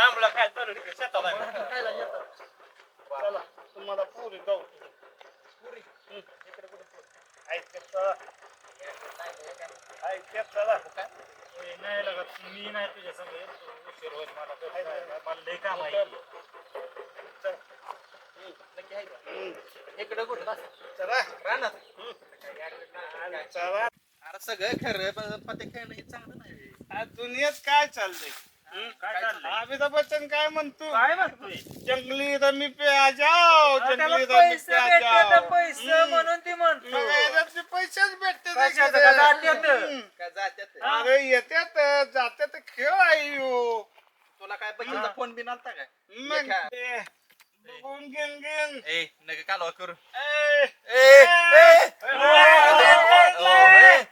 रामला काय चालू आहे? शेतात आहे. चला, तुम्हाला पुरी जाऊ पुरी इकडे कुठे पुरी? ऐकत चला. ऐकत चला. ए, नाही लागत मी नाही तुझ्या संग येत. तू उशीर होईल मला तर. मला लय काम आहे चल. इकडे कुठे चला अरे सगळं खरं पण पते खेळणं हे चांगलं नाही आज दुनियेत काय चाललंय? काय चाललंय अमिताभ बच्चन काय म्हणतो काय म्हणतोय जंगली रमी पे आ जाओ त्याला जंगली रमी पैसे पे आ भेटतात जाओ पैसे हं. म्हणून ती म्हणतो मग याच्यातले पैसेच भेटते कशाचं का जात्यात? काय जात्यात अरे येत्यात जात्यात खेळ आहे ह्यो. तुला काय बच्चनचा फोन बिन आलता काय मग लेखा. ते बघून घेन घेन ए नका कालवा करू ए, ए ए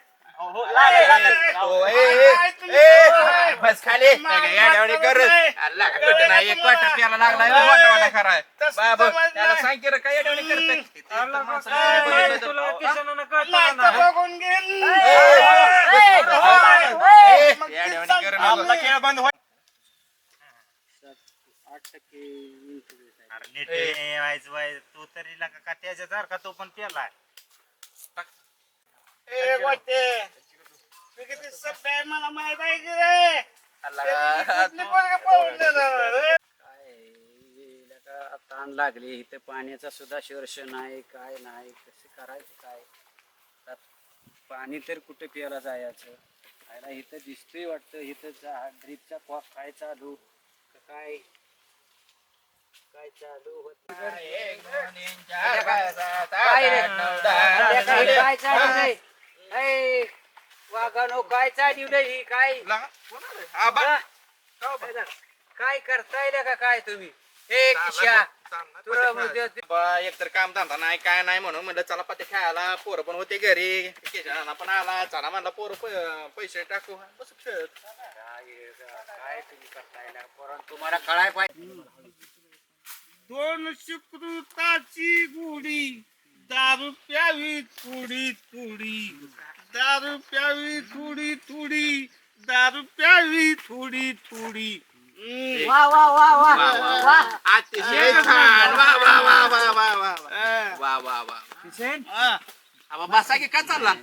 बस खाली. गाड्यावर कर एक वाटा प्याला लागलाय वाटा वाटा खराय. बाबा त्याला. सांग की काय करते? हा? घेन ए, मग ते बंद आठ टक्के तरी लागा का त्याच्यासारखा तो पण तू किती सभ्य आहे मला माहीत आहे की रे अल्ला, कुठली पोरगं पळून देणार रे? काय ताण लागली इथं पाण्याचा सुद्धा शोर्ष नाही काय नाही कसं करायचं काय पाणी तर कुठं प्यायला जायचं खायला इथं दिसतंय वाटतं इथं ड्रीपचा कॉक काय चालू का काय काय चालू होत काय रे? काय काय चालू नाही ऐ, वाघानो काय चालू ही काय? काय करताय का काय तुम्ही? ए किशा तुला म्हणजे बा, एकतर काम धंदा नाही काय नाही म्हणून म्हणलं चला पत्ते खेळायला. पोरं पण होते घरी. पण आला. चला म्हणला पोरं प- पैसे टाकू. बस खेळत काय काय तुम्ही करताय ना पोरांनो, तुम्हाला कळाय पाहिजे दोन सुकृताची गुढी दारू प्यावी थोडी थोडी दारू प्यावी थोडी थोडी. दारू प्यावी थोडी थोडी. हम्म. वा वा वा वा. वा अतिशय छान. वा वा वा वा वा वा. हा. वा वा वा हा. अबा, बसा की काय चालला?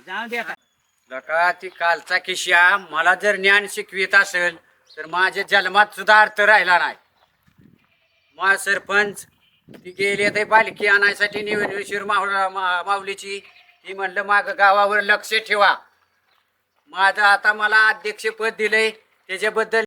लका ती कालचा किशा मला जर ज्ञान शिकवित असेल तर माझ्या जन्मात सुद्धा अर्थ राहिला नाही. मा सरपंच ती गेली ते बालकी आणायसाठी निवडणुशीर माऊलीची. मी म्हणलं माग गावावर लक्ष ठेवा. माझं आता मला अध्यक्षपद दिलंय त्याच्याबद्दल